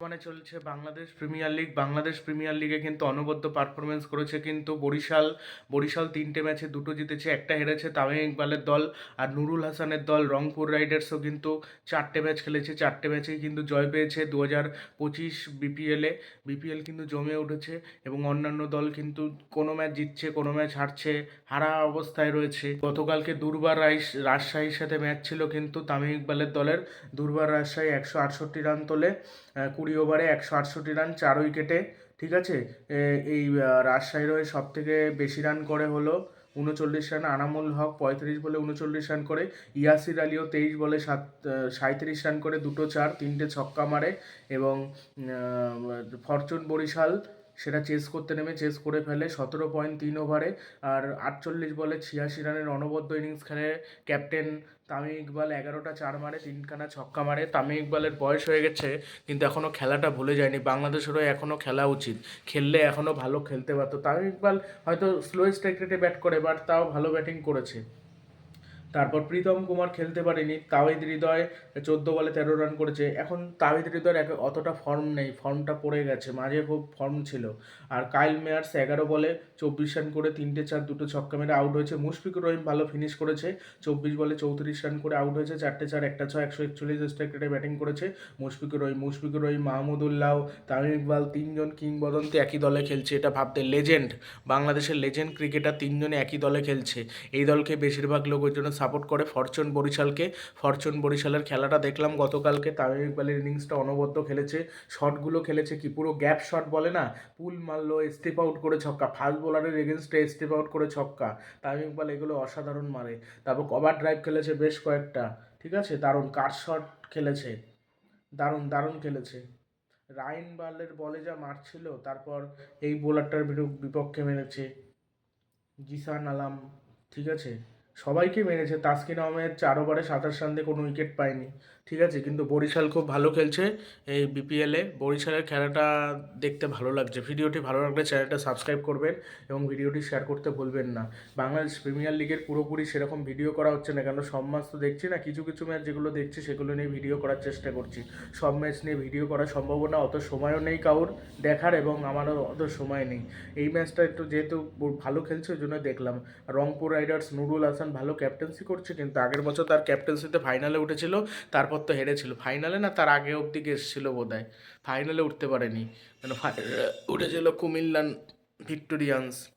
বর্তমানে চলছে Bangladesh premier league. Bangladesh premier লিগে কিন্তু অনবদ্য পারফরমেন্স করেছে কিন্তু বরিশাল বরিশাল তিনটে ম্যাচে দুটো জিতেছে একটা হেরেছে তামিম ইকবালের দল আর নুরুল হাসানের দল। রংপুর রাইডার্সও কিন্তু চারটে ম্যাচ খেলেছে চারটে ম্যাচেই কিন্তু জয় পেয়েছে দু হাজার পঁচিশ বিপিএলে বিপিএল কিন্তু জমে উঠেছে এবং অন্যান্য দল কিন্তু কোনো ম্যাচ জিতছে কোনো ম্যাচ হারছে হারা অবস্থায় রয়েছে। গতকালকে দুর্বার রাইস রাজশাহীর সাথে ম্যাচ ছিল কিন্তু তামিম ইকবালের দলের। দুর্বার রাজশাহী একশো আটষট্টি রান তোলে আহ, কুড়ি ওভারে একশো আটষট্টি রান, চার উইকেটে, ঠিক আছে? এই রাজশাহীর হয়ে সব থেকে বেশি রান করে হলো উনচল্লিশ রান, আনামুল হক পঁয়ত্রিশ বলে উনচল্লিশ রান করে, ইয়াসির আলীও তেইশ বলে সাত সাঁত্রিশ রান করে, দুটো চার, তিনটে ছক্কা মারে এবং ফরচুন বরিশাল সেটা চেস করতে নেমে চেস করে ফেলে সতেরো পয়েন্ট তিন ওভারে আর আটচল্লিশ বলে ছিয়াশি রানের অনবদ্য ইনিংস খেলে ক্যাপ্টেন তামিম ইকবাল এগারোটা চার মারে, তিনখানা ছক্কা মারে। তামিম ইকবালের বয়স হয়ে গেছে, কিন্তু এখনও খেলাটা ভুলে যায়নি। বাংলাদেশেরও এখনও খেলা উচিত। খেললে এখনও ভালো খেলতে পারতো। তামিম ইকবাল হয়তো স্লো স্ট্রাইক রেটে ব্যাট করে বাট তাও ভালো ব্যাটিং করেছে। তারপর প্রীতম কুমার খেলতে পারেনি। তাওহিদ হৃদয় চোদ্দ বলে তেরো রান করেছে। এখন তাওহিদ হৃদয়ের এক অতটা ফর্ম নেই ফর্মটা পড়ে গেছে, মাঝে খুব ফর্ম ছিল। আর কাইল মেয়ার্স এগারো বলে চব্বিশ রান করে তিনটে চার দুটো ছক্কা মেরে আউট হয়েছে। মুশফিকুর রহিম ভালো ফিনিশ করেছে, চব্বিশ বলে চৌত্রিশ রান করে আউট হয়েছে, চারটে চার, একটা ছয়, একশো একচল্লিশ স্ট্রাইক রেটে ব্যাটিং করেছে মুশফিকুর রহিম। মুশফিকুর রহিম, মাহমুদুল্লাহ তামিম ইকবাল তিনজন কিংবদন্তি একই দলে খেলছে। এটা ভাবতে লেজেন্ড বাংলাদেশের লেজেন্ড ক্রিকেটার তিনজনে একই দলে খেলছে। এই দলকে বেশিরভাগ লোক ওই জন্য সাপোর্ট করে ফরচুন বরিশালকে। ফরচুন বরিশালের খেলাটা দেখলাম গতকালকে। তামিম ইকবালের ইনিংসটা অনবদ্য খেলেছে। শটগুলো খেলেছে কি? পুরো গ্যাপ শট বলে না? পুল মারলো স্টেপ আউট করে ছক্কা। ফাস্ট বোলারের এগেনস্টে স্টেপ আউট করে ছক্কা। তামিম ইকবাল এগুলো অসাধারণ মারে। তারপর কভার ড্রাইভ খেলেছে বেশ কয়েকটা। ঠিক আছে? দারুণ। কাট শট খেলেছে? দারুণ দারুণ খেলেছে। রাইন বালের বলে যা মারছিল, তারপর এই বোলারটার বিপক্ষে মেরেছে। জিসান আলাম। ঠিক আছে? সবাইকে মেরেছে। তাসকিন আহমেদ চার ওভারে সাতাশ রান দিয়ে কোনো উইকেট পায়নি। ঠিক আছে, কিন্তু বরিশাল খুব ভালো খেলছে এই বিপিএলে বরিশালের খেলাটা দেখতে ভালো লাগছে। ভিডিওটি ভালো লাগলে চ্যানেলটা সাবস্ক্রাইব করবেন এবং ভিডিওটি শেয়ার করতে ভুলবেন না। বাংলাদেশ প্রিমিয়ার লিগের পুরোপুরি সেরকম ভিডিও করা হচ্ছে না কেন? সব ম্যাচ তো দেখছি না, কিছু কিছু ম্যাচ যেগুলো দেখছি সেগুলো নিয়ে ভিডিও করার চেষ্টা করছি। সব ম্যাচ নিয়ে ভিডিও করার সম্ভাবনা অত সময়ও নেই কাউর দেখার এবং আমারও অত সময় নেই। এই ম্যাচটা একটু যেহেতু ভালো খেলছে, ওই জন্য দেখলাম। রংপুর রাইডার্স নুরুল হাসান ভালো ক্যাপ্টেন্সি করছে, কিন্তু আগের বছর তার ক্যাপ্টেন্সিতে ফাইনালে উঠেছিল, তারপর তো হেরেছিল। ফাইনালে না তার আগে অবধি এসেছিল বোধ হয় ফাইনালে উঠতে পারেনি। ফাই- উঠেছিল কুমিল্লান ভিক্টোরিয়ান্স।